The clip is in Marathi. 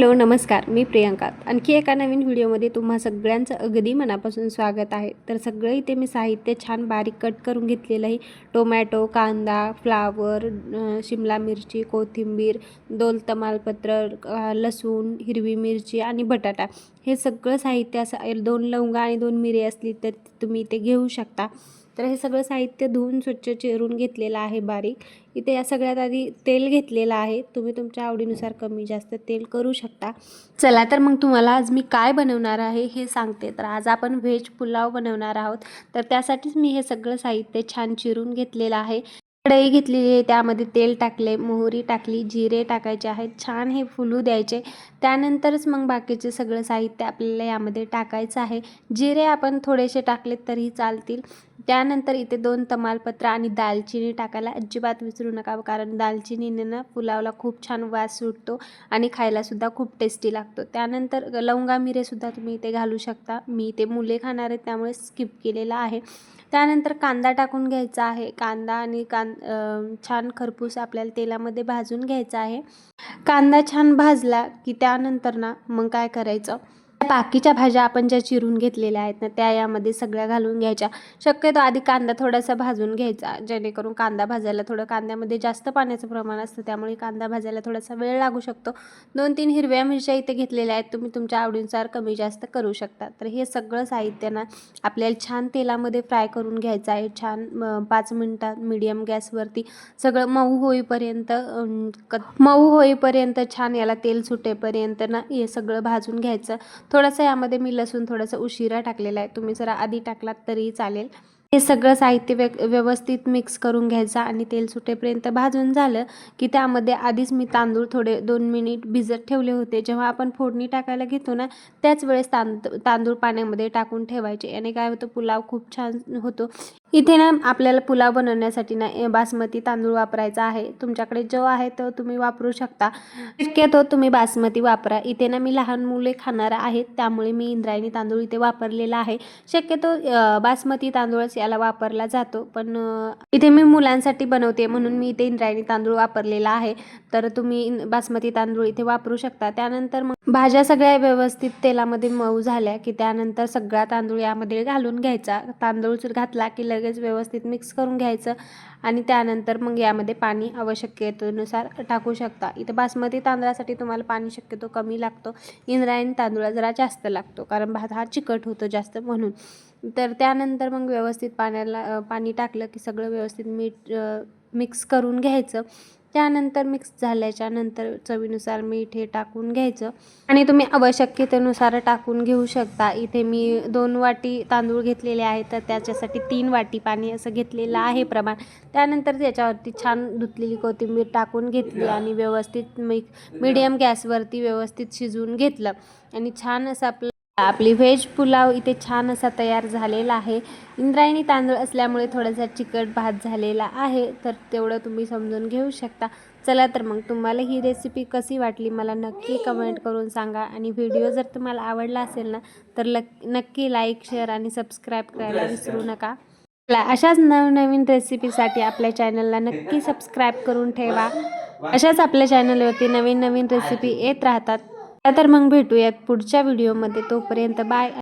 हॅलो नमस्कार. मी प्रियंका. आणखी एका नवीन व्हिडिओमध्ये तुम्हा सगळ्यांचं अगदी मनापासून स्वागत आहे. तर सगळं इथे मी साहित्य छान बारीक कट करून घेतलेलं आहे. टोमॅटो कांदा फ्लावर शिमला मिरची कोथिंबीर दोल तमालपत्र लसूण हिरवी मिरची आणि बटाटा. हे सगळं साहित्य असं दोन लवंगा आणि दोन मिरी असली तर तुम्ही ते घेऊ शकता. तर हे सगळं साहित्य धुवून स्वच्छ चिरून घेतलेलं आहे बारीक. इथे या सगळ्यात आधी तेल घेतलेलं आहे. तुम्ही तुमच्या आवडीनुसार कमी जास्त तेल करू शकता. चला तर मग तुम्हाला आज मी काय बनवणार आहे हे सांगते. तर आज आपण व्हेज पुलाव बनवणार आहोत. तर त्यासाठीच मी हे सगळं साहित्य छान चिरून घेतलेलं आहे. कढई घेतलेली आहे त्यामध्ये तेल टाकले मोहरी टाकली जिरे टाकायचे आहेत छान हे फुलू द्यायचे. त्यानंतरच मग बाकीचे सगळं साहित्य आपल्याला यामध्ये टाकायचं आहे. जिरे आपण थोडेसे टाकलेत तरी चालतील. त्यानंतर इथे दोन तमालपत्र आणि दालचिनी टाकायला अजिबात विसरू नका कारण दालचिनीने ना पुलावला खूप छान वास सुटतो आणि खायलासुद्धा खूप टेस्टी लागतो. त्यानंतर लवंगा मिरेसुद्धा तुम्ही इथे घालू शकता. मी इथे मुले खाणार आहेत त्यामुळे स्किप केलेला आहे. त्यानंतर कांदा टाकून घ्यायचा आहे. कांदा आणि कां छान खरपूस आपल्याला तेलामध्ये भाजून घ्यायचा आहे. कांदा छान भाजला की त्यानंतर ना मग काय करायचं? बाकीच्या भाज्या आपण ज्या चिरून घेतलेल्या आहेत ना त्या यामध्ये सगळ्या घालून घ्यायच्या. शक्यतो आधी कांदा थोडासा भाजून घ्यायचा जेणेकरून कांदा भाजायला थोडं कांद्यामध्ये जास्त पाण्याचं प्रमाण असतं त्यामुळे कांदा भाजायला थोडासा वेळ लागू शकतो. दोन तीन हिरव्या मिरच्या इथे घेतलेल्या आहेत तुम्ही तुमच्या आवडीनुसार कमी जास्त करू शकता. तर हे सगळं साहित्य ना आपल्याला छान तेलामध्ये फ्राय करून घ्यायचं आहे. छान पाच मिनटात मिडियम गॅसवरती सगळं मऊ होईपर्यंत क मऊ होईपर्यंत छान याला तेल सुटेपर्यंत ना हे सगळं भाजून घ्यायचं. थोडंसं यामध्ये मी लसूण थोडंसं उशिरा टाकलेला आहे. तुम्ही जरा आधी टाकलात तरी चालेल. हे सगळं साहित्य व्य व्यवस्थित मिक्स करून घ्यायचं आणि तेल सुटेपर्यंत भाजून झालं की त्यामध्ये आधीच मी तांदूळ थोडे दोन मिनिट भिजत ठेवले होते. जेव्हा आपण फोडणी टाकायला घेतो ना त्याच वेळेस तांद तांदूळ पाण्यामध्ये टाकून ठेवायचे. याने काय होतं पुलाव खूप छान होतो. इथे ना आपल्याला पुलाव बनवण्यासाठी ना बासमती तांदूळ वापरायचा आहे. तुमच्याकडे जो आहे तो तुम्ही वापरू शकता. शक्यतो तुम्ही बासमती वापरा. इथे ना मी लहान मुले खाणार आहेत त्यामुळे मी इंद्रायणी तांदूळ इथे वापरलेला आहे. शक्यतो बासमती तांदूळच याला वापरला जातो पण इथे मी मुलांसाठी बनवते म्हणून मी इथे इंद्रायणी तांदूळ वापरलेला आहे. तर तुम्ही बासमती तांदूळ इथे वापरू शकता. त्यानंतर मग भाज्या सगळ्या व्यवस्थित तेलामध्ये मऊ झाल्या की त्यानंतर सगळा तांदूळ यामध्ये घालून घ्यायचा. तांदूळ घातला की लगेच व्यवस्थित मिक्स करून घ्यायचं आणि त्यानंतर मग यामध्ये पाणी आवश्यकतेनुसार टाकू शकता. इथं बासमती तांदळासाठी तुम्हाला पाणी शक्यतो कमी लागतो. इंद्रायणी तांदूळ जरा जास्त लागतो कारण भात हा चिकट होतो जास्त म्हणून. तर त्यानंतर मग व्यवस्थित पाण्याला पाणी टाकलं की सगळं व्यवस्थित मीठ मिक्स करून घ्यायचं. त्यानंतर मिक्स झाल्याच्यानंतर चवीनुसार मीठ हे टाकून घ्यायचं. आणि तुम्ही आवश्यकतेनुसार टाकून घेऊ शकता. इथे मी दोन वाटी तांदूळ घेतलेले आहेत तर त्याच्यासाठी तीन वाटी पाणी असं घेतलेलं आहे प्रमाण. त्यानंतर त्याच्यावरती छान धुतलेली कोथिंबीर टाकून घेतली आणि व्यवस्थित मी मीडियम गॅसवरती व्यवस्थित शिजवून घेतलं. आणि छान असं आपलं आपली व्हेज पुलाव इथे छान असा तयार झालेला आहे. इंद्रायणी तांदूळ असल्यामुळे थोडासा चिकट भात झालेला आहे तर तेवढं तुम्ही समजून घेऊ शकता. चला तर मग तुम्हाला ही रेसिपी कशी वाटली मला नक्की कमेंट करून सांगा. आणि व्हिडिओ जर तुम्हाला आवडला असेल ना तर नक्की लाईक शेअर आणि सबस्क्राईब करायला विसरू नका. चला अशाच नवनवीन रेसिपीसाठी आपल्या चॅनलला नक्की सबस्क्राईब करून ठेवा. अशाच आपल्या चॅनलवरती नवीन नवीन रेसिपी येत राहतात. तर मग भेटूयात पुढच्या व्हिडिओमध्ये. तोपर्यंत बाय.